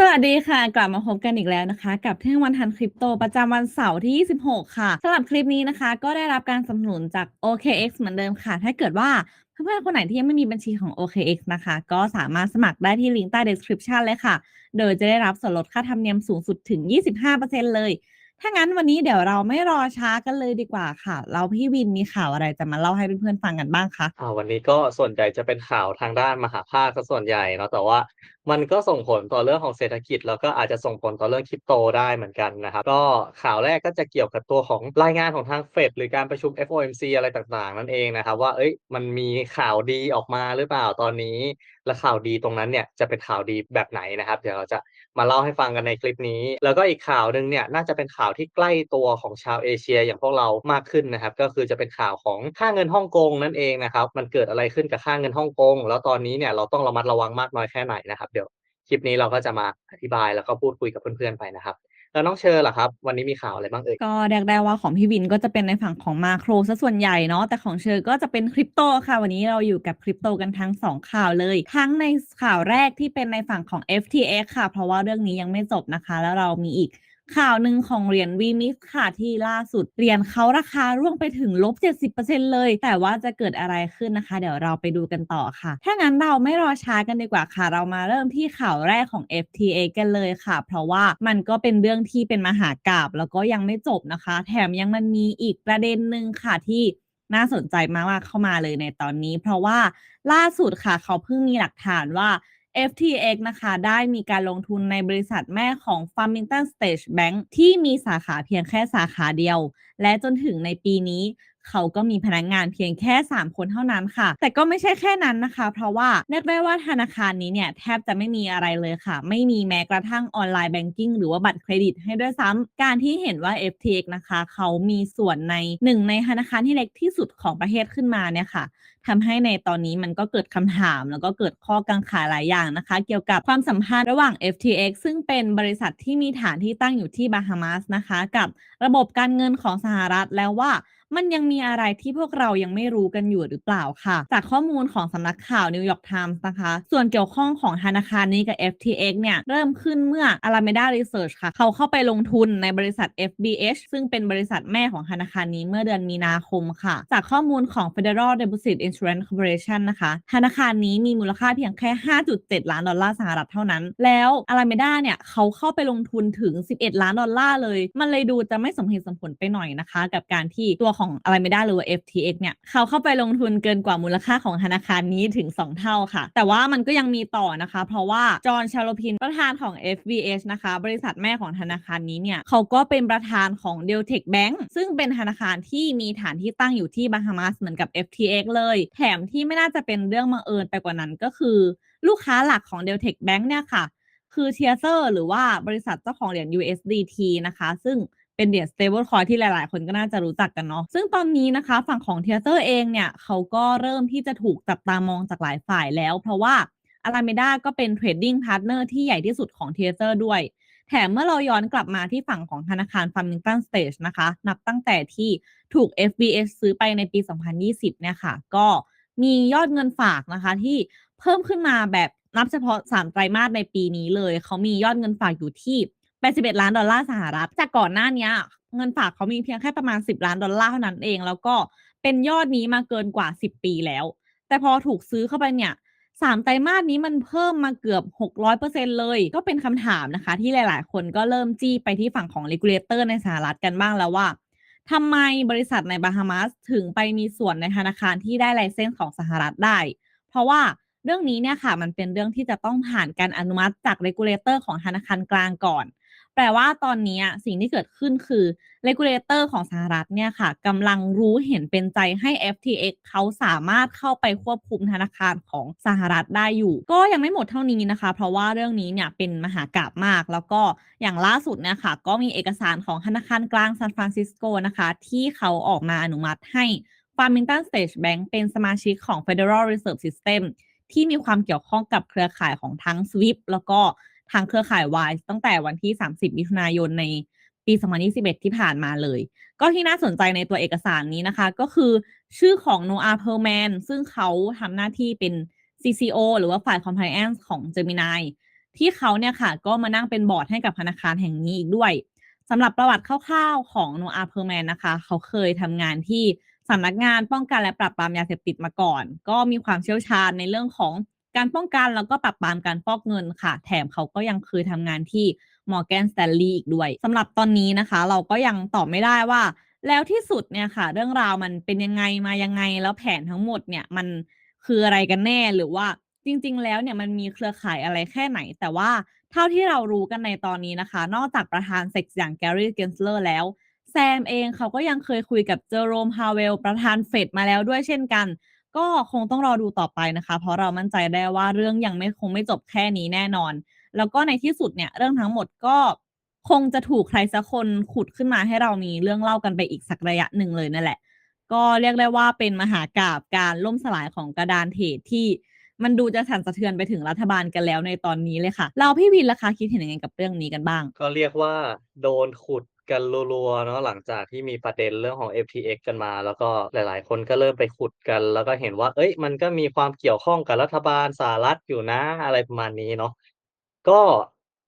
สวัสดีค่ะ กลับมาพบกันอีกแล้วนะคะ กับเที่ยงวันทันคริปโตประจำวันเสาร์ที่ 26 ค่ะสำหรับคลิปนี้นะคะ ก็ได้รับการสนับสนุนจาก OKX เหมือนเดิมค่ะ ถ้าเกิดว่าเพื่อนๆคนไหนที่ยังไม่มีบัญชีของ OKX นะคะ ก็สามารถสมัครได้ที่ลิงก์ใต้ description เลยค่ะ โดยจะได้รับส่วนลดค่าธรรมเนียมสูงสุดถึง 25%เลย ถ้างั้นวันนี้เดี๋ยวเราไม่รอช้ากันเลยดีกว่าค่ะ เราพี่วินมีข่าวอะไรจะมาเล่าให้เพื่อนๆฟังกันบ้างคะอ่าวันนี้ก็ส่วนใหญ่จะเป็นข่าวทางด้านมหาภาคซะส่วนใหญ่เนาะแต่ว่ามันก็ส่งผลต่อเรื่องของเศรษฐกิจ แล้วก็อาจจะส่งผลต่อเรื่องคริปโตได้เหมือนกันนะครับ ก็ข่าวแรกก็จะเกี่ยวกับตัวของรายงานของทางเฟดหรือการประชุม FOMC อะไรต่างๆ นั่นเองนะครับ ว่าเอ้ยมันมีข่าวดีออกมาหรือเปล่าตอนนี้ และข่าวดีตรงนั้นเนี่ยจะเป็นข่าวดีแบบไหนนะครับเดี๋ยวเราจะมาเล่าให้ฟังกันในคลิปนี้ แล้วก็อีกข่าวหนึ่งเนี่ยน่าจะเป็นข่าวที่ใกล้ตัวของชาวเอเชียอย่างพวกเรามากขึ้นนะครับ ก็คือจะเป็นข่าวของค่าเงินฮ่องกงนั่นเองนะครับมันเกิดอะไรขึ้นกับค่าเงินฮ่องกงแล้วตอนนี้เนี่ยเราต้องระมัดระวังมากน้อยแค่ไหนนะครับ คลิปนี้เราก็จะมาอธิบายแล้วก็พูดคุยกับเพื่อนๆไปนะครับ แล้วน้องเชอร์ล่ะครับ วันนี้มีข่าวอะไรบ้างเอ่ยก็เรียกได้ว่าของพี่วินก็จะเป็นในฝั่งของมาโครซะส่วนใหญ่เนาะแต่ของเชอร์ก็จะเป็นคริปโตค่ะ วันนี้เราอยู่กับคริปโตกันทั้งสองข่าวเลย ทั้งในข่าวแรกที่เป็นในฝั่งของ FTX ค่ะ เพราะว่าเรื่องนี้ยังไม่จบนะคะ แล้วเรามีอีก ข่าวหนึ่งของเหรียญวีมิกค่ะที่ล่าสุดเหรียญเขาราคาร่วงไปถึงลบ 70%เลย แต่ว่าจะเกิดอะไรขึ้นนะคะ เดี๋ยวเราไปดูกันต่อค่ะ ถ้างั้นเราไม่รอช้ากันดีกว่าค่ะ เรามาเริ่มที่ข่าวแรกของ FTA กันเลยค่ะ เพราะว่ามันก็เป็นเรื่องที่เป็นมหากราบแล้วก็ยังไม่จบนะคะ แถมยังมันมีอีกประเด็นหนึ่งค่ะที่น่าสนใจมากๆเข้ามาเลยในตอนนี้ เพราะว่าล่าสุดค่ะ เขาเพิ่งมีหลักฐานว่า FTX นะคะได้มีการลงทุนในบริษัทแม่ของ Farmington Stage Bank ที่มีสาขาเพียงแค่สาขาเดียว และจนถึงในปีนี้ เขาก็มีพนักงงานเพียงแค่ 3 คนเท่านั้นค่ะ แต่ก็ไม่ใช่แค่นั้นนะคะ เพราะว่าเรียกได้ว่าธนาคารนี้เนี่ยแทบจะไม่มีอะไรเลยค่ะ ไม่มีแม้กระทั่งออนไลน์แบงกิ้งหรือว่าบัตรเครดิตให้ด้วยซ้ำการที่เห็นว่า FTX นะคะ เขามีส่วนในหนึ่งในธนาคารที่เล็กที่สุดของประเทศขึ้นมาเนี่ยค่ะทำให้ในตอนนี้มันก็เกิดคำถาม แล้วก็เกิดข้อกังขาหลายอย่างนะคะ เกี่ยวกับความสัมพันธ์ระหว่าง FTX ซึ่งเป็นบริษัทที่มีฐานที่ตั้งอยู่ที่บาฮามาสนะคะ กับระบบการเงินของสหรัฐแล้วว่า มันยังมีอะไรที่พวกเรายังไม่รู้กันอยู่หรือเปล่าค่ะ จากข้อมูลของสำนักข่าวนิวยอร์กไทมส์นะคะ ส่วนเกี่ยวข้องของธนาคารนี้กับ FTX เนี่ยเริ่มขึ้นเมื่อ Alameda Research ค่ะ เขาเข้าไปลงทุนในบริษัท FBH ซึ่งเป็นบริษัทแม่ของธนาคารนี้เมื่อเดือนมีนาคมค่ะ จากข้อมูลของ Federal Deposit Insurance Corporation นะคะธนาคารนี้มีมูลค่าเพียงแค่ 5.7 ล้านดอลลาร์สหรัฐเท่านั้น แล้ว Alameda เนี่ยเขาเข้าไปลงทุนถึง 11 ล้านดอลลาร์เลย มันเลยดูจะไม่สมเหตุสมผลไปหน่อยนะคะ กับการที่ตัวของ Alameda หรือว่า FTX เนี่ยเขาเข้าไปลงทุนเกินกว่ามูลค่าของธนาคารนี้ถึง 2 เท่าค่ะ แต่ว่ามันก็ยังมีต่อนะคะ เพราะว่าจอห์นชาโลพินประธานของ FBH นะคะ บริษัทแม่ของธนาคารนี้เนี่ยเขาก็เป็นประธานของ d e l t e c Bank ซึ่งเป็นธนาคารที่มีฐานที่ตั้งอยู่ที่บาฮามาสเหมือนกับ FTX เลย แถมที่ไม่น่าจะเป็นเรื่องบังเอิญไปกว่านั้นก็คือ ลูกค้าหลักของ d e l t e c Bank เนี่ยค่ะ คือเทียเซอร์หรือว่าบริษัทเจ้าของเหรียญ USDT นะคะ ซึ่ง เป็นเหรียญ stable coin ที่หลาย ๆ คนก็น่าจะรู้จักกันเนาะซึ่งตอนนี้นะคะฝั่งของเทเซอร์เองเนี่ยเขาก็เริ่มที่จะถูกจับตามองจากหลายฝ่ายแล้ว เพราะว่า Alameda ก็เป็นเทรดดิ้งพาร์ทเนอร์ที่ใหญ่ที่สุดของเทเซอร์ด้วยแถมเมื่อเราย้อนกลับมาที่ฝั่งของธนาคาร Farmington Stage นะคะ นับตั้งแต่ที่ถูก FBS ซื้อไปในปี 2020 เนี่ยค่ะ ก็มียอดเงินฝากนะคะ ที่เพิ่มขึ้นมาแบบนับเฉพาะ 3 ไตรมาสในปีนี้เลย เขามียอดเงินฝากอยู่ที่ 81 ล้านดอลลาร์สหรัฐ จากก่อนหน้านี้เงินฝากเขามีเพียงแค่ประมาณ 10 ล้านดอลลาร์เท่านั้นเอง แล้วก็เป็นยอดนี้มาเกินกว่า 10 ปีแล้ว แต่พอถูกซื้อเข้าไปเนี่ยสามไตรมาสนี้มันเพิ่มมาเกือบ 600%เลย ก็เป็นคำถามนะคะ ที่หลาย ๆ คนก็เริ่มจี้ไปที่ฝั่งของ regulator ในสหรัฐกันบ้างแล้วว่าทำไมบริษัทในบาฮามาสถึงไปมีส่วนในธนาคารที่ได้ไลเซนส์ของสหรัฐได้ เพราะว่าเรื่องนี้เนี่ยค่ะ มันเป็นเรื่องที่จะต้องผ่านการอนุมัติจาก regulator ของธนาคารกลางก่อน แปลว่าตอนนี้สิ่งที่เกิดขึ้นคือ regulator ของสหรัฐเนี่ยค่ะกำลังรู้เห็นเป็นใจให้ FTX เขาสามารถเข้าไปควบคุมธนาคารของสหรัฐได้อยู่ ก็ยังไม่หมดเท่านี้นะคะ เพราะว่าเรื่องนี้เนี่ยเป็นมหากาบมาก แล้วก็อย่างล่าสุดเนี่ยค่ะก็มีเอกสารของธนาคารกลางซานฟรานซิสโกนะคะ ที่เขาออกมาอนุมัติให้ Farmington Stage Bank เป็นสมาชิกของ Federal Reserve System ที่มีความเกี่ยวข้องกับเครือข่ายของทั้ง SWIFT แล้วก็ ทางเครือข่าย WISE ตั้งแต่วันที่ 30 มิถุนายนในปี 2021 ที่ผ่านมาเลย ก็ที่น่าสนใจในตัวเอกสารนี้นะคะ ก็คือชื่อของ Noah Perlman ซึ่งเขาทำหน้าที่เป็น CCO หรือว่าฝ่าย Compliance ของ Gemini ที่เขาเนี่ยค่ะ ก็มานั่งเป็นบอร์ดให้กับธนาคารแห่งนี้อีกด้วยสำหรับประวัติคร่าวๆของโนอาเพอร์แมนนะคะ เขาเคยทำงานที่สำนักงานป้องกันและปราบปรามยาเสพติดมาก่อน ก็มีความเชี่ยวชาญในเรื่องของ การป้องกันแล้วก็ปราบปรามการฟอกเงินค่ะ แถมเขาก็ยังเคยทำงานที่มอร์แกนสแตนลีย์อีกด้วยสำหรับตอนนี้นะคะ เราก็ยังตอบไม่ได้ว่า แล้วที่สุดเนี่ยค่ะ เรื่องราวมันเป็นยังไงมายังไงแล้วแผนทั้งหมดเนี่ยมันคืออะไรกันแน่หรือว่าจริง ๆ แล้วเนี่ยมันมีเครือข่ายอะไรแค่ไหน แต่ว่าเท่าที่เรารู้กันในตอนนี้นะคะ นอกจากประธานเซ็กอย่างแกรี่เกนสเลอร์แล้วแซมเองเขาก็ยังเคยคุยกับเจอโรมฮาวเวลประธานเฟดมาแล้วด้วยเช่นกัน ก็คงต้องรอดูต่อไปนะคะ เพราะเรามั่นใจได้ว่าเรื่องยังไม่คงไม่จบแค่นี้แน่นอน แล้วก็ในที่สุดเนี่ยเรื่องทั้งหมดก็คงจะถูกใครสักคนขุดขึ้นมาให้เรามีเรื่องเล่ากันไปอีกสักระยะหนึ่งเลยนั่นแหละ ก็เรียกได้ว่าเป็นมหากาบการล่มสลายของกระดานเทรดที่มันดูจะสั่นสะเทือนไปถึงรัฐบาลกันแล้วในตอนนี้เลยค่ะ เราพี่วินล่ะคะคิดเห็นยังไงกับเรื่องนี้กันบ้าง ก็เรียกว่า โดนขุด กันรัวๆเนาะหลังจากที่มีประเด็นเรื่องของ FTX กันมา แล้วก็หลาย ๆ คนก็เริ่มไปขุดกัน แล้วก็เห็นว่า เอ้ย มันก็มีความเกี่ยวข้องกับรัฐบาลสหรัฐอยู่นะอะไรประมาณนี้เนาะก็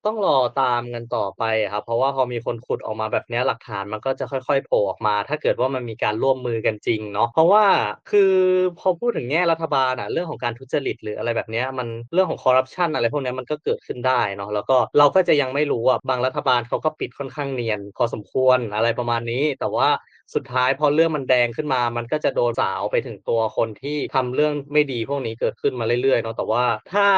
ต้องรอตามกันต่อไปอะครับ เพราะว่าพอมีคนขุดออกมาแบบเนี้ยหลักฐานมันก็จะค่อย ๆ โผล่ออกมา ถ้าเกิดว่ามันมีการร่วมมือกันจริงเนาะ เพราะว่าคือพอพูดถึงแง่รัฐบาลอะเรื่องของการทุจริตหรืออะไรแบบเนี้ยมันเรื่องของคอร์รัปชันอะไรพวกเนี้ยมันก็เกิดขึ้นได้เนาะแล้วก็เราก็จะยังไม่รู้อะบางรัฐบาลเขาก็ปิดค่อนข้างเนียนพอสมควรอะไรประมาณนี้ แต่ว่าสุดท้ายพอเรื่องมันแดงขึ้นมา มันก็จะโดนสาวไปถึงตัวคนที่ทำเรื่องไม่ดีพวกนี้เกิดขึ้นมาเรื่อยๆเนาะแต่ว่าถ้า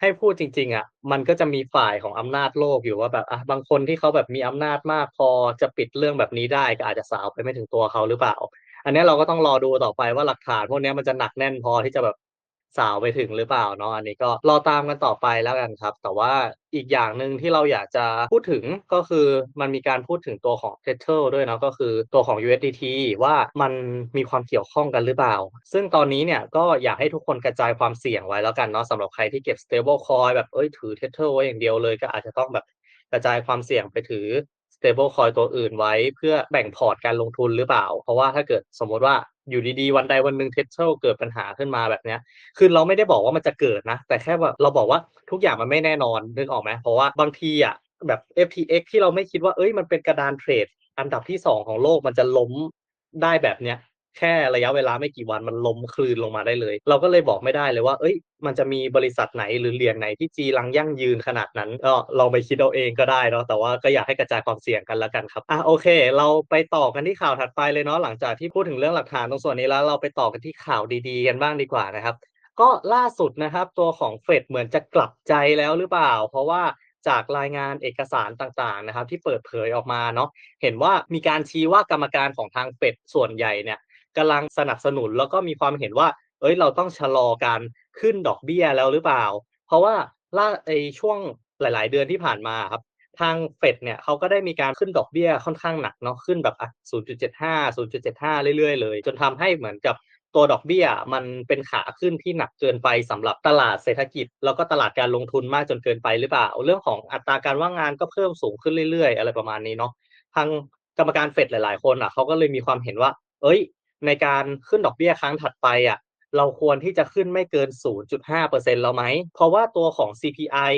ให้พูดจริง ๆ อะ มันก็จะมีฝ่ายของอำนาจโลกอยู่ว่าแบบอะบางคนที่เขาแบบมีอำนาจมากพอจะปิดเรื่องแบบนี้ได้ก็อาจจะสาวไปไม่ถึงตัวเขาหรือเปล่า อันเนี้ยเราก็ต้องรอดูต่อไปว่าหลักฐานพวกเนี้ยมันจะหนักแน่นพอที่จะแบบ สาวไปถึงหรือเปล่าเนาะอันนี้ก็รอตามกันต่อไปแล้วกันครับ แต่ว่าอีกอย่างหนึ่งที่เราอยากจะพูดถึงก็คือมันมีการพูดถึงตัวของ Tether ด้วยเนาะก็คือตัวของ USDT ว่ามันมีความเกี่ยวข้องกันหรือเปล่า ซึ่งตอนนี้เนี่ยก็อยากให้ทุกคนกระจายความเสี่ยงไว้แล้วกันเนาะสำหรับใครที่เก็บ stable coin แบบเอ้ยถือ Tether ไว้อย่างเดียวเลยก็อาจจะต้องแบบกระจายความเสี่ยงไปถือ stable coin ตัวอื่นไว้ เพื่อแบ่งพอร์ตการลงทุนหรือเปล่า เพราะว่าถ้าเกิดสมมติว่าอยู่ดีๆ วันใดวันหนึ่งเทสเซลเกิดปัญหาขึ้นมาแบบเนี้ย คือเราไม่ได้บอกว่ามันจะเกิดนะ แต่แค่ว่าเราบอกว่าทุกอย่างมันไม่แน่นอนนึกออกไหมเพราะว่าบางทีอะแบบ FTX ที่เราไม่คิดว่าเอ้ยมันเป็นกระดานเทรดอันดับที่สองของโลกมันจะล้มได้แบบเนี้ย แค่ระยะเวลาไม่กี่วันมันล้มคลืนลงมาได้เลย เราก็เลยบอกไม่ได้เลยว่า เอ้ย มันจะมีบริษัทไหนหรือเหรียญไหนที่จีรังยั่งยืนขนาดนั้นก็ลองไปคิดเอาเองก็ได้เนาะแต่ว่าก็อยากให้กระจายความเสี่ยงกันแล้วกันครับอะโอเค เราไปต่อกันที่ข่าวถัดไปเลยเนาะหลังจากที่พูดถึงเรื่องหลักฐานตรงส่วนนี้แล้วเราไปต่อกันที่ข่าวดีๆ กันบ้างดีกว่านะครับ ก็ล่าสุดนะครับตัวของเฟดเหมือนจะกลับใจแล้วหรือเปล่า เพราะว่าจากรายงานเอกสารต่างๆนะครับที่เปิดเผยออกมาเนาะเห็นว่ามีการชี้ว่ากรรมการของทางเฟดส่วนใหญ่เนี่ย กำลังสนับสนุนแล้วก็มีความเห็นว่า เอ้ยเราต้องชะลอการขึ้นดอกเบี้ยแล้วหรือเปล่า เพราะว่าล่าไอช่วงหลาย ๆ เดือนที่ผ่านมาครับทางเฟดเนี่ยเขาก็ได้มีการขึ้นดอกเบี้ยค่อนข้างหนักเนาะขึ้นแบบอะ0.75 0.75 เรื่อย ๆ เลย จนทำให้เหมือนกับตัวดอกเบี้ยมันเป็นขาขึ้นที่หนักเกินไปสำหรับตลาดเศรษฐกิจ แล้วก็ตลาดการลงทุนมากจนเกินไปหรือเปล่า เรื่องของอัตราการว่างงานก็เพิ่มสูงขึ้นเรื่อย ๆ อะไรประมาณนี้เนาะทางกรรมการเฟดหลาย ๆ คนอะเขาก็เลยมีความเห็นว่า เอ้ย ในการขึ้นดอกเบี้ยครั้งถัดไปอะเราควรที่จะขึ้นไม่เกิน 0.5%แล้วไหม เพราะว่าตัวของ CPI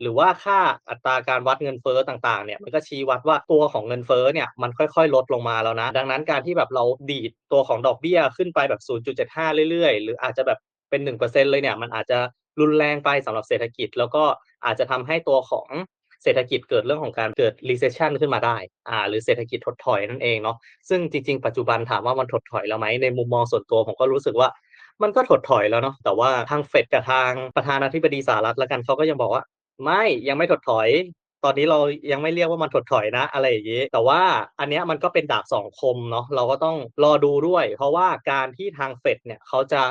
หรือว่าค่าอัตราการวัดเงินเฟ้อต่างๆ เนี่ยมันก็ชี้วัดว่าตัวของเงินเฟ้อเนี่ยมันค่อยๆ ลดลงมาแล้วนะ ดังนั้นการที่แบบเราดีดตัวของดอกเบี้ยขึ้นไปแบบ 0.75 เรื่อยๆ หรืออาจจะแบบเป็น 1%เลยเนี่ยมันอาจจะรุนแรงไปสำหรับเศรษฐกิจ แล้วก็อาจจะทำให้ตัวของ เศรษฐกิจเกิดเรื่องของการเกิด recession ขึ้นมาได้อ่าหรือเศรษฐกิจถดถอยนั่นเองเนาะซึ่งจริงๆปัจจุบันถามว่ามันถดถอยแล้วไหมในมุมมองส่วนตัวผมก็รู้สึกว่ามันก็ถดถอยแล้วเนาะแต่ว่าทางเฟดกับทางประธานาธิบดีสหรัฐแล้วกันเขาก็ยังบอกว่า ไม่ยังไม่ถดถอย ตอนนี้เรายังไม่เรียกว่ามันถดถอยนะ อะไรอย่างนี้แต่ว่าอันเนี้ยมันก็เป็นดาบสองคมเนาะเราก็ต้องรอดูด้วย เพราะว่าการที่ทางเฟดเนี่ยเขาจะ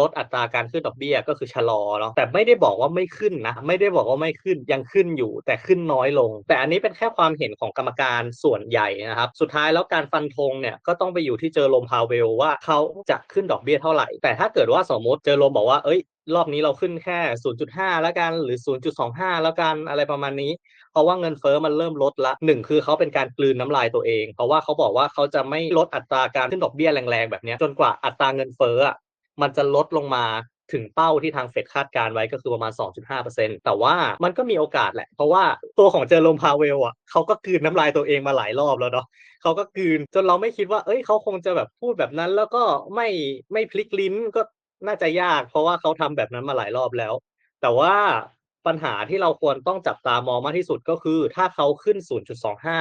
ลดอัตราการขึ้นดอกเบี้ยก็คือชะลอเนาะแต่ไม่ได้บอกว่าไม่ขึ้นนะ ไม่ได้บอกว่าไม่ขึ้นยังขึ้นอยู่ แต่ขึ้นน้อยลง แต่อันนี้เป็นแค่ความเห็นของกรรมการส่วนใหญ่นะครับ สุดท้ายแล้วการฟันธงเนี่ยก็ต้องไปอยู่ที่เจอโรมพาวเวลว่าเขาจะขึ้นดอกเบี้ยเท่าไหร่ แต่ถ้าเกิดว่าสมมติเจอโรมบอกว่าเอ้ยรอบนี้เราขึ้นแค่ 0.5 แล้วกัน หรือ 0.25 แล้วกัน อะไรประมาณนี้ เพราะว่าเงินเฟอ้อมันเริ่มลดละหนึ่งคือเขาเป็นการกลืนน้ำลายตัวเอง เพราะว่าเขาบอกว่าเขาจะไม่ลดอัตราการขึ้นดอกเบี้ยแรงๆ แบบนี้ จนกว่าอัตราเงินเฟ้อ มันจะลดลงมาถึงเป้าที่ทางเฟดคาดการไว้ก็คือประมาณ 2.5%แต่ว่ามันก็มีโอกาสแหละ เพราะว่าตัวของเจอโรมพาเวลอะเขาก็กืนน้ำลายตัวเองมาหลายรอบแล้วเนาะเขาก็กืนจนเราไม่คิดว่า เอ้ยเขาคงจะแบบพูดแบบนั้น แล้วก็ไม่ไม่พลิกลิ้นก็น่าจะยาก เพราะว่าเขาทำแบบนั้นมาหลายรอบแล้ว แต่ว่าปัญหาที่เราควรต้องจับตามองมากที่สุดก็คือ ถ้าเขาขึ้น 0.25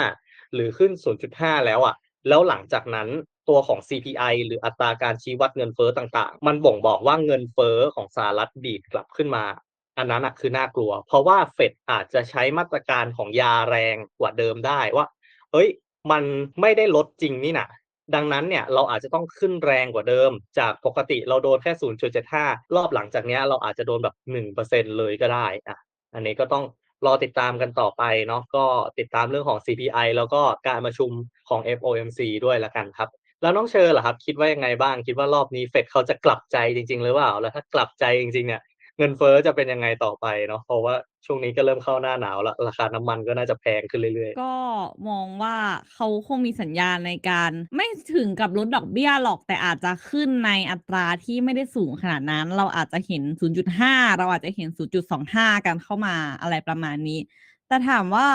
หรือขึ้น 0.5 แล้วอะแล้วหลังจากนั้น ตัวของ CPI หรืออัตราการชี้วัดเงินเฟ้อต่างๆ มันบ่งบอกว่าเงินเฟ้อของสหรัฐดีดกลับขึ้นมา อันนั้นคือน่ากลัว เพราะว่าเฟดอาจจะใช้มาตรการของยาแรงกว่าเดิมได้ว่าเฮ้ย มันไม่ได้ลดจริงนี่นะดังนั้นเนี่ยเราอาจจะต้องขึ้นแรงกว่าเดิม จากปกติเราโดนแค่ 0.75 รอบหลังจากเนี้ยเราอาจจะโดนแบบ 1%เลยก็ได้อะอันนี้ก็ต้องรอติดตามกันต่อไปเนาะก็ติดตามเรื่องของ CPI แล้วก็การประชุมของ FOMC ด้วยละกันครับ แล้วน้องเชอร์ล่ะครับ คิดว่ายังไงบ้าง คิดว่ารอบนี้เฟดเขาจะกลับใจจริง ๆ หรือเปล่า แล้วถ้ากลับใจจริง ๆ เนี่ย เงินเฟ้อจะเป็นยังไงต่อไปเนาะเพราะว่าช่วงนี้ก็เริ่มเข้าหน้าหนาวแล้ว ราคาน้ำมันก็น่าจะแพงขึ้นเรื่อยๆ ก็มองว่าเขาคงมีสัญญาณในการ ไม่ถึงกับลดดอกเบี้ยหรอกแต่อาจจะขึ้นในอัตราที่ไม่ได้สูงขนาดนั้น เราอาจจะเห็น 0.5 เราอาจจะเห็น 0.25 กันเข้ามาอะไรประมาณนี้ แต่ถามว่า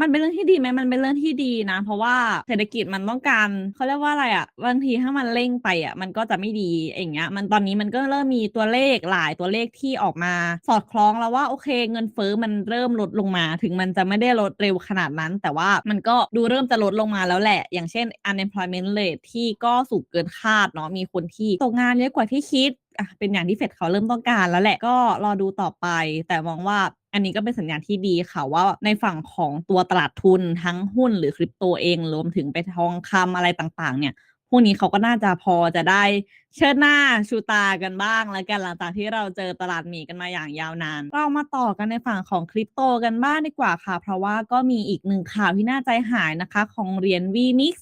มันเป็นเรื่องที่ดีไหมมันเป็นเรื่องที่ดีนะ เพราะว่าเศรษฐกิจมันต้องการเขาเรียกว่าอะไรอะบางทีถ้ามันเร่งไปอะมันก็จะไม่ดีอย่างเงี้ย มันตอนนี้มันก็เริ่มมีตัวเลขหลายตัวเลขที่ออกมา สอดคล้องแล้วว่าโอเค เงินเฟ้อมันเริ่มลดลงมา ถึงมันจะไม่ได้ลดเร็วขนาดนั้น แต่ว่ามันก็ดูเริ่มจะลดลงมาแล้วแหละ อย่างเช่น unemployment rate ที่ก็สูงเกินคาดเนาะมีคนที่ตกงานเยอะกว่าที่คิดอะเป็นอย่างที่เฟดเขาเริ่มต้องการแล้วแหละก็รอดูต่อไป แต่มองว่า อันนี้ก็เป็นสัญญาณที่ดีค่ะว่าในฝั่งของตัวตลาดทุนทั้งหุ้นหรือคริปโตเองรวมถึงไปทองคำอะไรต่างๆ เนี่ยพวกนี้เขาก็น่าจะพอจะได้เชิดหน้าชูตากันบ้าง แล้วกันหลังจากที่เราเจอตลาดหมีกันมาอย่างยาวนาน เรามาต่อกันในฝั่งของคริปโตกันบ้างดีกว่าค่ะ เพราะว่าก็มีอีกหนึ่งข่าวที่น่าใจหายนะคะ ของเหรียญ VNix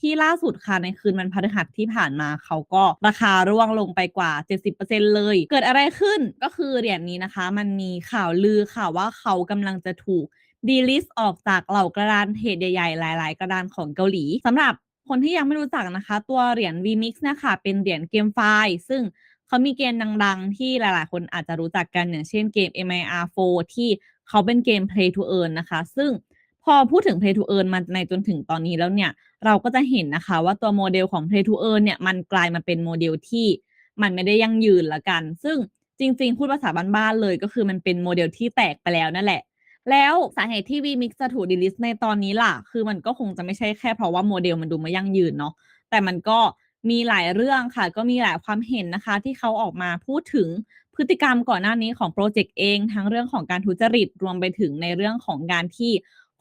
ที่ล่าสุดค่ะในคืนวันพฤหัสที่ผ่านมาเขาก็ราคาร่วงลงไปกว่า 70%เลย เกิดอะไรขึ้นก็คือเหรียญนี้นะคะ มันมีข่าวลือค่ะว่าเขากำลังจะถูกดีลิสต์ออกจากเหล่ากระดานเทรดใหญ่ๆ หลาย ๆ กระดานของเกาหลีสำหรับคนที่ยังไม่รู้จักนะคะ ตัวเหรียญ VMix นะคะเป็นเหรียญเกมไฟล์ซึ่งเขามีเกมดัง ๆ ที่หลาย ๆ คนอาจจะรู้จักกันอย่างเช่นเกม MIR4 ที่เขาเป็นเกม Play to Earn นะคะ ซึ่ง พอพูดถึง Play to Earn มาในจนถึงตอนนี้แล้วเนี่ย เราก็จะเห็นนะคะว่าตัวโมเดลของ Play to Earn เนี่ยมันกลายมาเป็นโมเดลที่มันไม่ได้ยั่งยืนละกัน ซึ่งจริง ๆ พูดภาษาบ้านๆเลยก็คือมันเป็นโมเดลที่แตกไปแล้วนั่นแหละ แล้วสาเหตุที่ VMix จะถูกดีลิสในตอนนี้ล่ะ คือมันก็คงจะไม่ใช่แค่เพราะว่าโมเดลมันดูไม่ยั่งยืนเนาะแต่มันก็มีหลายเรื่องค่ะ ก็มีหลายความเห็นนะคะ ที่เขาออกมาพูดถึงพฤติกรรมก่อนหน้านี้ของโปรเจกต์เอง ทั้งเรื่องของการทุจริตรวมไปถึงในเรื่องของการที่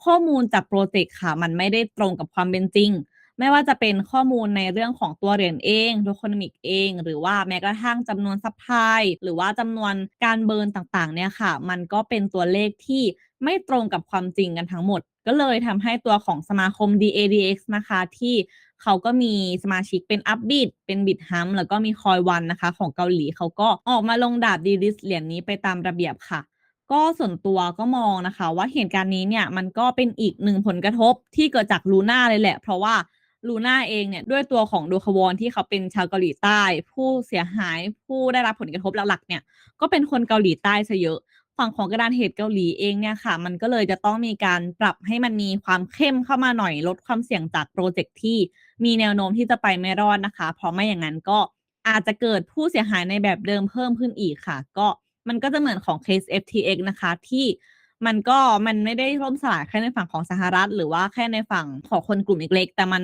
ข้อมูลจากโปรเจกต์ค่ะ มันไม่ได้ตรงกับความเป็นจริง ไม่ว่าจะเป็นข้อมูลในเรื่องของตัวเหรียญเองดโคนมิกเอง หรือว่าแม้กระทั่งจำนวนซัพพลายหรือว่าจำนวนการเบิร์นต่างๆ เนี่ยค่ะ มันก็เป็นตัวเลขที่ไม่ตรงกับความจริงกันทั้งหมด ก็เลยทำให้ตัวของสมาคม DADX นะคะที่เขาก็มีสมาชิกเป็นอัพบิดเป็นบิดฮัมแล้วก็มีคอยวันนะคะ ของเกาหลีเขาก็ออกมาลงดาบดีลิสเหรียญนี้ไปตามระเบียบค่ะ ก็ส่วนตัวก็มองนะคะ ว่าเหตุการณ์นี้เนี่ยมันก็เป็นอีกหนึ่งผลกระทบที่เกิดจากลูน่าเลยแหละ เพราะว่าลูน่าเองเนี่ยด้วยตัวของดูคาวอนที่เขาเป็นชาวเกาหลีใต้ ผู้เสียหายผู้ได้รับผลกระทบหลักๆเนี่ย ก็เป็นคนเกาหลีใต้ซะเยอะ ฝั่งของกระดานเหตุเกาหลีเองเนี่ยค่ะ มันก็เลยจะต้องมีการปรับให้มันมีความเข้มเข้ามาหน่อยลดความเสี่ยงจากโปรเจกต์ที่มีแนวโน้มที่จะไปไม่รอดนะคะ เพราะไม่อย่างนั้นก็อาจจะเกิดผู้เสียหายในแบบเดิมเพิ่มขึ้นอีกค่ะ ก็ มันก็จะเหมือนของเคส FTX นะคะ ที่มันก็มันไม่ได้ล่มสลายแค่ในฝั่งของสหรัฐ หรือว่าแค่ในฝั่งของคนกลุ่มเล็กๆแต่มัน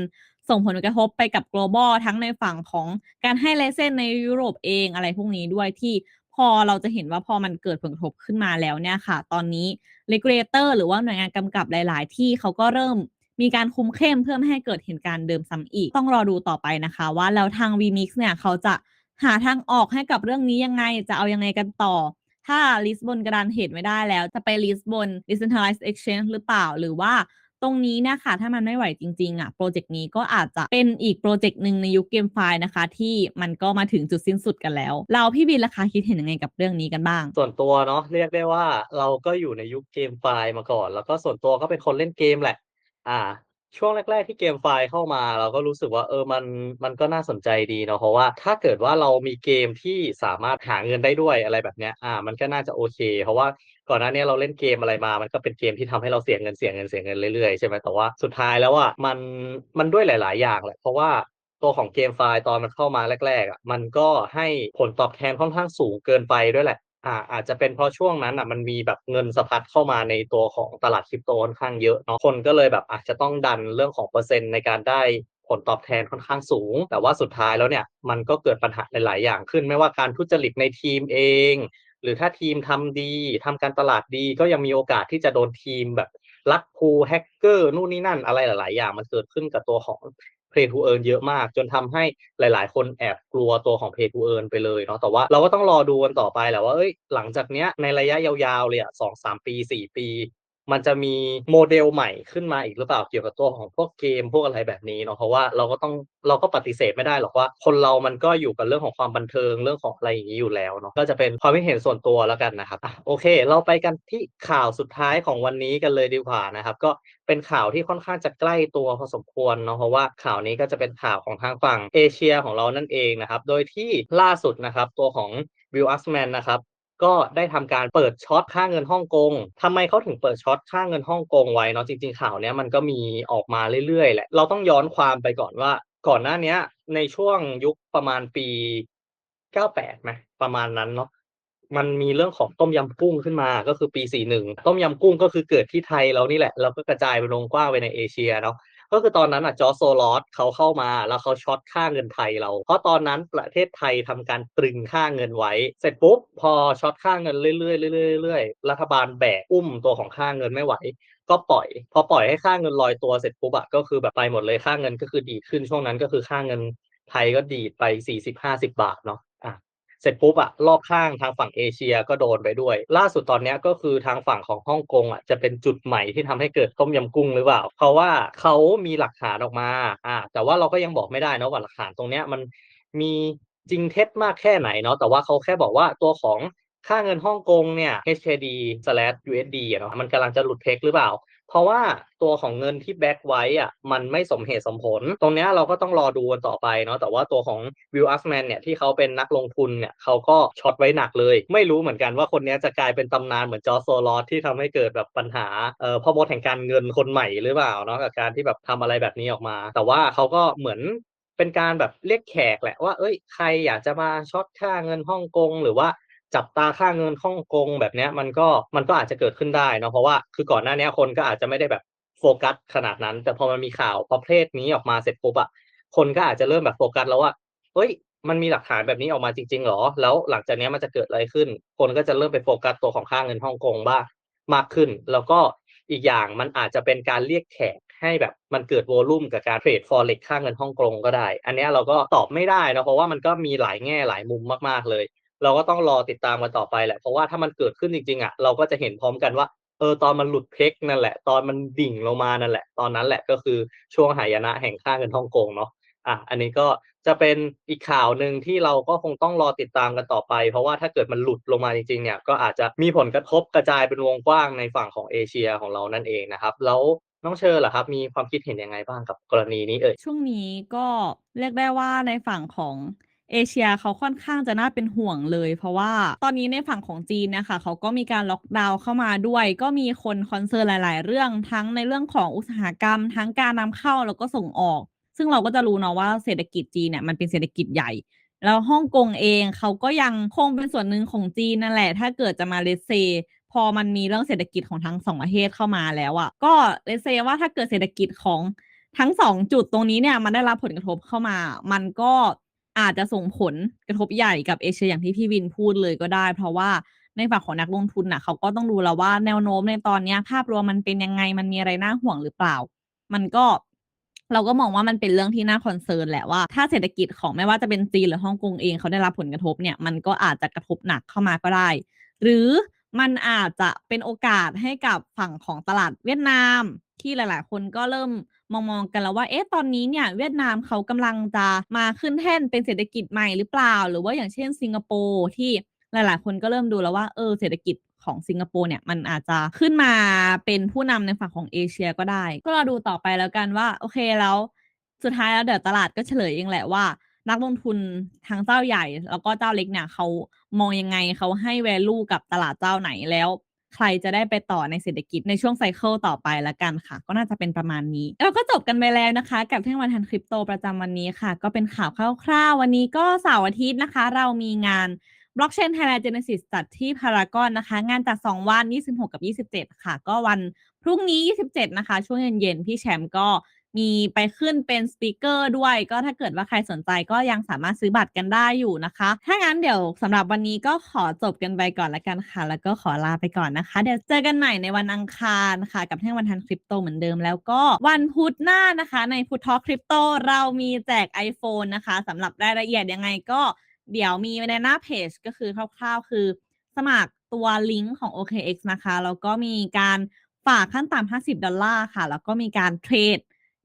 ส่งผลกระทบไปกับ global ทั้งในฝั่งของการให้ไลเซนในยุโรปเองอะไรพวกนี้ด้วยที่พอเราจะเห็นว่าพอมันเกิดผลกระทบขึ้นมาแล้วเนี่ยค่ะ ตอนนี้ regulator หรือว่าหน่วยงานกำกับหลาย ๆ ที่เขาก็เริ่มมีการคุมเข้มเพื่อไม่ให้เกิดเหตุการณ์เดิมซ้ำอีก ต้องรอดูต่อไปนะคะ ว่าแล้วทาง VMix เนี่ยเขาจะ หาทางออกให้กับเรื่องนี้ยังไงจะเอายังไงกันต่อ ถ้าลิสบนกระดานเหตุไม่ได้แล้ว จะไปลิสบน decentralized exchange หรือเปล่าหรือว่าตรงนี้นี่ยค่ะถ้ามันไม่ไหวจริง ๆอะโปรเจกต์นี้ก็อาจจะเป็นอีกโปรเจกต์หนึ่งในยุคเกมไฟนะคะ ที่มันก็มาถึงจุดสิ้นสุดกันแล้ว เราพี่บินราคาคิดเห็นยังไงกับเรื่องนี้กันบ้าง ส่วนตัวเนาะเรียกได้ว่าเราก็อยู่ในยุคเกมไฟ์มาก่อน แล้วก็ส่วนตัวก็เป็นคนเล่นเกมแหละ อ่า ช่วงแรก ๆ ที่ GameFi เข้ามา เราก็รู้สึกว่า เออ มัน มันก็น่าสนใจดีเนาะ เพราะว่าถ้าเกิดว่าเรามีเกมที่สามารถหาเงินได้ด้วยอะไรแบบเนี้ย อ่า มันก็น่าจะโอเค เพราะว่าก่อนหน้าเนี้ยเราเล่นเกมอะไรมา มันก็เป็นเกมที่ทำให้เราเสียเงินๆเงินเสียเงินเรื่อยๆ ใช่ไหมแต่ว่าสุดท้ายแล้วอะมัน มันด้วยหลาย ๆ อย่างแหละ เพราะว่าตัวของ GameFi ตอนมันเข้ามาแรกๆอะ มันก็ให้ผลตอบแทนค่อนข้างสูงเกินไปด้วยแหละ อาอาจจะเป็นเพราะช่วงนั้นน่ะมันมีแบบเงินสะพัดเข้ามาในตัวของตลาด Crypto ค่อนข้างเยอะเนาะคนก็เลยแบบอาจจะต้องดันเรื่องของเปอร์เซ็นต์ในการได้ผลตอบแทนค่อนข้างสูง แต่ว่าสุดท้ายแล้วเนี่ยมันก็เกิดปัญหาหลาย ๆ อย่างขึ้น ไม่ว่าการทุจริตในทีมเอง หรือถ้าทีมทำดีทำการตลาดดีก็ยังมีโอกาสที่จะโดนทีมแบบลักพูล Hacker นู่นนี่นั่นอะไรหลาย ๆ อย่างมันเกิดขึ้นกับตัวของ Play to Earn เยอะมาก จนทำให้หลาย ๆ คนแอบกลัวตัวของ Play to Earn ไปเลยเนาะแต่ว่าเราก็ต้องรอดูกันต่อไปแหละว่าเอ้ยหลังจากเนี้ยในระยะยาวๆเลยอะสองสามปีสี่ปี มันจะมีโมเดลใหม่ขึ้นมาอีกหรือเปล่าเกี่ยวกับตัวของพวกเกมพวกอะไรแบบนี้เนาะเพราะว่าเราก็ต้องเราก็ปฏิเสธไม่ได้หรอกว่า คนเรามันก็อยู่กับเรื่องของความบันเทิงเรื่องของอะไรอย่างงี้อยู่แล้วเนาะก็จะเป็นความคิดเห็นส่วนตัวแล้วกันนะครับอะโอเค เราไปกันที่ข่าวสุดท้ายของวันนี้กันเลยดีกว่านะครับ ก็เป็นข่าวที่ค่อนข้างจะใกล้ตัวพอสมควรเนาะเพราะว่าข่าวนี้ก็จะเป็นข่าวของทางฝั่งเอเชียของเรานั่นเองนะครับโดยที่ล่าสุดนะครับตัวของ Will Ackman นะครับ ก็ได้ทำการเปิดช็อตค่าเงินฮ่องกงทำไมเขาถึงเปิดช็อตค่าเงินฮ่องกงไว้เนาะจริง ๆข่าวเนี้ยมันก็มีออกมาเรื่อยๆแหละเราต้องย้อนความไปก่อนว่าก่อนหน้าเนี้ย ในช่วงยุคประมาณปี 98ไหมประมาณนั้นเนาะมันมีเรื่องของต้มยำกุ้งขึ้นมาก็คือปี 41 ต้มยำกุ้งก็คือเกิดที่ไทยเรานี่แหละ แล้วก็กระจายเป็นวงกว้างไปในเอเชียเนาะ ก็คือตอนนั้นน่ะ George Soros เขาเข้ามาแล้วเขาช็อตค่าเงินไทยเรา เพราะตอนนั้นประเทศไทยทำการตรึงค่าเงินไว้ เสร็จปุ๊บพอช็อตค่าเงินเรื่อยๆเรื่อยๆเรื่อยๆรัฐบาลแบกอุ้มตัวของค่าเงินไม่ไหวก็ปล่อย พอปล่อยให้ค่าเงินลอยตัวเสร็จปุ๊บอะก็คือแบบไปหมดเลยค่าเงินก็คือดีขึ้นช่วงนั้นก็คือค่าเงินไทยก็ดีดไป 40-50 บาทเนาะ เสร็จปุ๊บอะรอบข้างทางฝั่งเอเชียก็โดนไปด้วย ล่าสุดตอนนี้ก็คือทางฝั่งของฮ่องกงอะจะเป็นจุดใหม่ที่ทำให้เกิดต้มยำกุ้งหรือเปล่า เพราะว่าเขามีหลักฐานออกมาอ่าแต่ว่าเราก็ยังบอกไม่ได้นะว่าหลักฐานตรงเนี้ยมันมีจริงเท็จมากแค่ไหนเนาะแต่ว่าเขาแค่บอกว่าตัวของ ค่าเงินฮ่องกงเนี่ย HKD/USD อะเนาะมันกำลังจะหลุด peg หรือเปล่า เพราะว่าตัวของเงินที่แบ็กไว้อะมันไม่สมเหตุสมผล ตรงเนี้ยเราก็ต้องรอดูกันต่อไปเนาะแต่ว่าตัวของ Will Ackman เนี่ยที่เขาเป็นนักลงทุนเนี่ยเขาก็ช็อตไว้หนักเลย ไม่รู้เหมือนกันว่าคนนี้จะกลายเป็นตำนานเหมือน George Soros ที่ทำให้เกิดแบบปัญหาเอ่อพ่อมดแห่งการเงินคนใหม่หรือเปล่าเนาะกับการที่แบบทำอะไรแบบนี้ออกมา แต่ว่าเขาก็เหมือนเป็นการแบบเรียกแขกแหละว่าเฮ้ย ใครอยากจะมาช็อตค่าเงินฮ่องกง หรือว่า จับตาค่าเงินฮ่องกงแบบเนี้ยมันก็มันก็อาจจะเกิดขึ้นได้เนาะเพราะว่าคือก่อนหน้านี้คนก็อาจจะไม่ได้แบบโฟกัสขนาดนั้น แต่พอมันมีข่าวประเภทนี้ออกมาเสร็จปุ๊บอะคนก็อาจจะเริ่มแบบโฟกัสแล้วว่าเฮ้ย มันมีหลักฐานแบบนี้ออกมาจริงๆเหรอ แล้วหลังจากนี้มันจะเกิดอะไรขึ้น คนก็จะเริ่มไปโฟกัสตัวของค่าเงินฮ่องกงบ้างมากขึ้น แล้วก็อีกอย่างมันอาจจะเป็นการเรียกแขกให้แบบมันเกิด volume กับการเทรด Forex ค่าเงินฮ่องกงก็ได้ อันนี้เราก็ตอบไม่ได้นะเพราะว่ามันก็มีหลายแง่หลายมุมมากๆเลย เราก็ต้องรอติดตามกันต่อไปแหละ เพราะว่าถ้ามันเกิดขึ้นจริงๆอะเราก็จะเห็นพร้อมกันว่า เออตอนมันหลุด peg นั่นแหละ ตอนมันดิ่งลงมานั่นแหละ ตอนนั้นแหละก็คือช่วงหายนะแห่งค่าเงินฮ่องกงเนาะอาอันนี้ก็จะเป็นอีกข่าวหนึ่งที่เราก็คงต้องรอติดตามกันต่อไป เพราะว่าถ้าเกิดมันหลุดลงมาจริงๆเนี่ยก็อาจจะมีผลกระทบกระจายเป็นวงกว้างในฝั่งของเอเชียของเรานั่นเองนะครับ แล้วน้องเชอร์ล่ะครับ มีความคิดเห็นยังไงบ้างกับกรณีนี้เอ่ย?ช่วงนี้ก็เรียกได้ว่าในฝั่งของ เอเชียเขาค่อนข้างจะน่าเป็นห่วงเลย เพราะว่าตอนนี้ในฝั่งของจีนนี่ยค่ะเขาก็มีการล็อกดาวน์เข้ามาด้วย ก็มีคน concern หลาย ๆ เรื่องทั้งในเรื่องของอุตสาหกรรม ทั้งการนำเข้าแล้วก็ส่งออก ซึ่งเราก็จะรู้เนาะว่าเศรษฐกิจจีนเนี่ยมันเป็นเศรษฐกิจใหญ่แล้วฮ่องกงเองเขาก็ยังคงเป็นส่วนหนึ่งของจีนนั่นแหละ ถ้าเกิดจะมา let's say พอมันมีเรื่องเศรษฐกิจของทั้ง2ประเทศเข้ามาแล้วอะก็ let's say ว่าถ้าเกิดเศรษฐกิจของทั้ง2จุดตรงนี้เนี่ยมันได้รับผลกระทบเข้ามา มันก็ อาจจะส่งผลกระทบใหญ่กับเอเชียอย่างที่พี่วินพูดเลยก็ได้ เพราะว่าในฝั่งของนักลงทุนน่ะเขาก็ต้องดูแล้วว่าแนวโน้มในตอนนี้ภาพรวมมันเป็นยังไงมันมีอะไรน่าห่วงหรือเปล่า มันก็เราก็มองว่ามันเป็นเรื่องที่น่า concern แหละว่าถ้าเศรษฐกิจของไม่ว่าจะเป็นจีนหรือฮ่องกงเองเขาได้รับผลกระทบเนี่ยมันก็อาจจะกระทบหนักเข้ามาก็ได้ หรือมันอาจจะเป็นโอกาสให้กับฝั่งของตลาดเวียดนาม ที่หลาย ๆ คนก็เริ่ม มองๆกันแล้วว่าเอ๊ะตอนนี้เนี่ยเวียดนามเขากำลังจะมาขึ้นแท่นเป็นเศรษฐกิจใหม่หรือเปล่า หรือว่าอย่างเช่นสิงคโปร์ที่หลาย ๆ คนก็เริ่มดูแล้วว่าเออเศรษฐกิจของสิงคโปร์เนี่ยมันอาจจะขึ้นมาเป็นผู้นำในฝั่งของเอเชียก็ได้ ก็รอดูต่อไปแล้วกันว่าโอเคแล้วสุดท้ายแล้วเดี๋ยวตลาดก็เฉลยเองแหละว่า นักลงทุนทั้งเจ้าใหญ่ แล้วก็เจ้าเล็กเนี่ยเขามองยังไงเขาให้ value กับตลาดเจ้าไหนแล้ว ใครจะได้ไปต่อในเศรษฐกิจในช่วงไซเคิลต่อไปละกันค่ะ ก็น่าจะเป็นประมาณนี้ เราก็จบกันไปแล้วนะคะ กับเที่ยงวันทันคริปโตประจำวันนี้ค่ะ ก็เป็นข่าวคร่าวๆวันนี้ก็เสาร์อาทิตย์นะคะ เรามีงาน Blockchain Thailand Genesis จัดที่พารากอนนะคะ งานจัด2วัน 26 กับ 27 ค่ะ ก็วันพรุ่งนี้ 27 นะคะ ช่วงเย็นๆ พี่แชมป์ก็ มีไปขึ้นเป็นสปีกเกอร์ด้วย ก็ถ้าเกิดว่าใครสนใจก็ยังสามารถซื้อบัตรกันได้อยู่นะคะ ถ้างั้นเดี๋ยวสำหรับวันนี้ก็ขอจบกันไปก่อนละกันค่ะ แล้วก็ขอลาไปก่อนนะคะ เดี๋ยวเจอกันใหม่ในวันอังคารค่ะ กับเที่ยงวันทันคริปโตเหมือนเดิมแล้วก็วันพุธหน้านะคะ ในพุททอคริปโตเรามีแจก iPhone นะคะสำหรับรายละเอียดยังไงก็เดี๋ยวมีในหน้าเพจก็คือคร่าวๆ คือสมัครตัวลิงก์ของ OKX นะคะ แล้วก็มีการฝากขั้นต่ำ50 ดอลลาร์ค่ะ แล้วก็มีการเทรด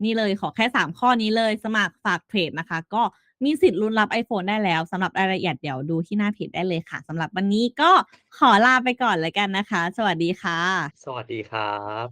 นี่เลยขอแค่ 3 ข้อนี้เลยสมัครฝากเทรดนะคะ ก็มีสิทธิ์ลุ้นรับ iPhone ได้แล้วสำหรับรายละเอียดเดี๋ยวดูที่หน้าเพจได้เลยค่ะสำหรับวันนี้ก็ขอลาไปก่อนเลยกันนะคะ สวัสดีค่ะ สวัสดีครับ